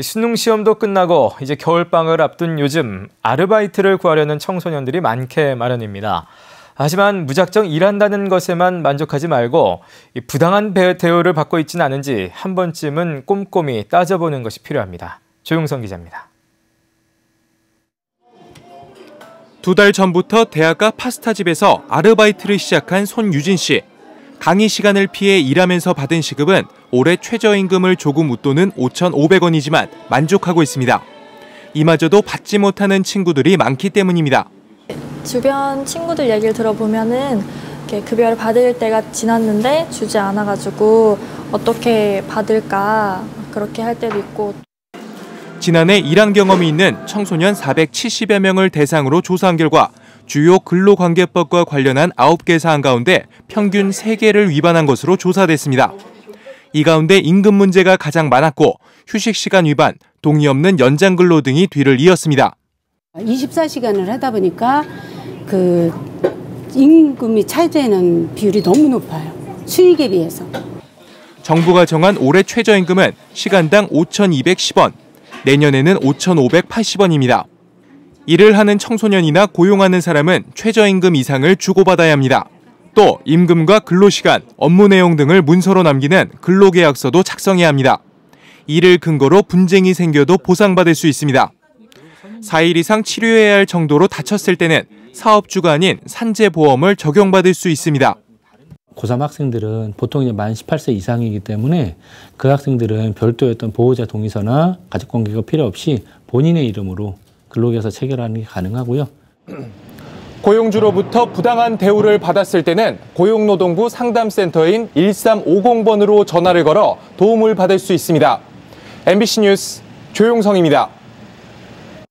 수능 시험도 끝나고 이제 겨울방학을 앞둔 요즘 아르바이트를 구하려는 청소년들이 많게 마련입니다. 하지만 무작정 일한다는 것에만 만족하지 말고 부당한 대우를 받고 있지는 않은지 한 번쯤은 꼼꼼히 따져보는 것이 필요합니다. 조용성 기자입니다. 두 달 전부터 대학가 파스타집에서 아르바이트를 시작한 손유진 씨. 강의 시간을 피해 일하면서 받은 시급은 올해 최저임금을 조금 웃도는 5,500원이지만 만족하고 있습니다. 이마저도 받지 못하는 친구들이 많기 때문입니다. 주변 친구들 얘기를 들어보면은 급여를 받을 때가 지났는데 주지 않아가지고 어떻게 받을까 그렇게 할 때도 있고. 지난해 일한 경험이 있는 청소년 470여 명을 대상으로 조사한 결과 주요 근로관계법과 관련한 9개 사안 가운데 평균 3개를 위반한 것으로 조사됐습니다. 이 가운데 임금 문제가 가장 많았고 휴식 시간 위반, 동의 없는 연장 근로 등이 뒤를 이었습니다. 24시간을 하다 보니까 그 임금이 차지하는 비율이 너무 높아요. 수익에 비해서. 정부가 정한 올해 최저임금은 시간당 5,210원, 내년에는 5,580원입니다. 일을 하는 청소년이나 고용하는 사람은 최저임금 이상을 주고받아야 합니다. 또 임금과 근로시간, 업무 내용 등을 문서로 남기는 근로계약서도 작성해야 합니다. 이를 근거로 분쟁이 생겨도 보상받을 수 있습니다. 4일 이상 치료해야 할 정도로 다쳤을 때는 사업주가 아닌 산재보험을 적용받을 수 있습니다. 고3 학생들은 보통 이제 만 18세 이상이기 때문에 그 학생들은 별도의 어떤 보호자 동의서나 가족관계가 필요 없이 본인의 이름으로 근로계약서 체결하는 게 가능하고요. 고용주로부터 부당한 대우를 받았을 때는 고용노동부 상담센터인 1350번으로 전화를 걸어 도움을 받을 수 있습니다. MBC 뉴스 조용성입니다.